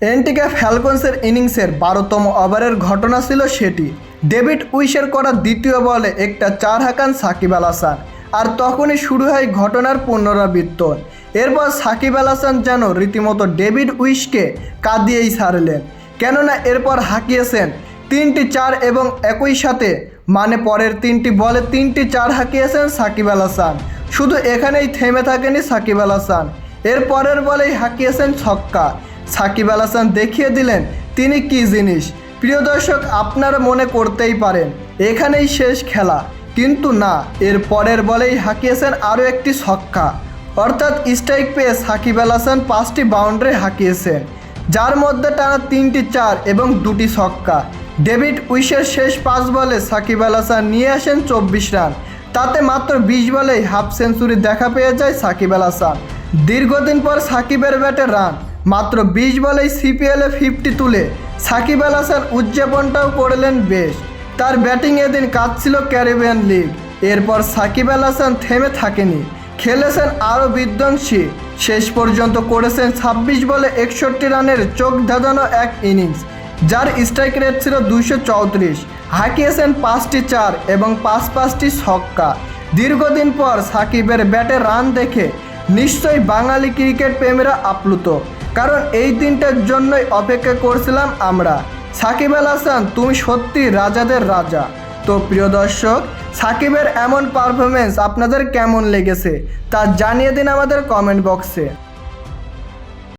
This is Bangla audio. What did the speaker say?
এনটিকে ফ্যালকনসের ইনিংসের বারোতম ওভারের ঘটনা ছিল সেটি। ডেভিড উইশের করা দ্বিতীয় বলে একটা চার হাঁকান সাকিব আল হাসান, আর তখনই শুরু হয় ঘটনার পুনরাবৃত্তন এরপর সাকিব আল হাসান যেন রীতিমতো ডেভিড উইশকে কাঁদিয়েই ছাড়লেন, কেননা এরপর হাঁকিয়েছেন তিনটি চার এবং একই সাথে মানে পরের তিনটি বলে তিনটি চার হাঁকিয়েছেন সাকিব আল হাসান। শুধু এখানেই থেমে থাকেনি সাকিব আল হাসান, এর পরের বলেই হাঁকিয়েছেন ছক্কা। সাকিব আল হাসান দেখিয়ে দিলেন, তিনি কি জিনিস? প্রিয় দর্শক, আপনারা মনে করতেই পারেন, এখানেই শেষ খেলা। কিন্তু না, এর পরের বলেই হাঁকিয়েছেন আরও একটি ছক্কা। অর্থাৎ স্ট্রাইক পেয়ে সাকিব আল হাসান পাঁচটি বাউন্ডারি হাঁকিয়েছেন যার মধ্যে টানা তিনটি চার এবং দুটি ছক্কা। ডেভিড উইশের শেষ পাঁচ বলে সাকিব আল হাসান নিয়ে আসেন চব্বিশ রান। তাতে মাত্র বিশ বলেই হাফ সেঞ্চুরি দেখা পেয়ে যায় সাকিব আল হাসান। দীর্ঘদিন পর সাকিবের ব্যাটে রান। মাত্র বিশ বলেই সিপিএলে ফিফটি তুলে। সাকিব আল হাসান উদযাপনটাও করলেন বেশ। তার ব্যাটিং এদিন কাঁদছিল ক্যারিবিয়ান লিগ। এরপর সাকিব আল হাসান থেমে থাকেনি। খেলেছেন আরও বিধ্বংসী। শেষ পর্যন্ত করেছেন ছাব্বিশ বলে একষট্টি রানের চোখ ধাঁধানো এক ইনিংস, যার স্ট্রাইক রেট ছিল দুইশো চৌত্রিশ। হাঁকিয়েছেন পাঁচটি চার এবং পাঁচ পাঁচটি ছক্কা। দীর্ঘদিন পর সাকিবের ব্যাটে রান দেখে নিশ্চয়ই বাঙালি ক্রিকেট প্রেমীরা আপ্লুত। কারণ এই দিনটার জন্যই অপেক্ষা করছিলাম আমরা। সাকিব আল হাসান, তুমি সত্যি রাজাদের রাজা। তো প্রিয় দর্শক, সাকিবের এমন পারফরমেন্স আপনাদের কেমন লেগেছে তা জানিয়ে দিন আমাদের কমেন্ট বক্সে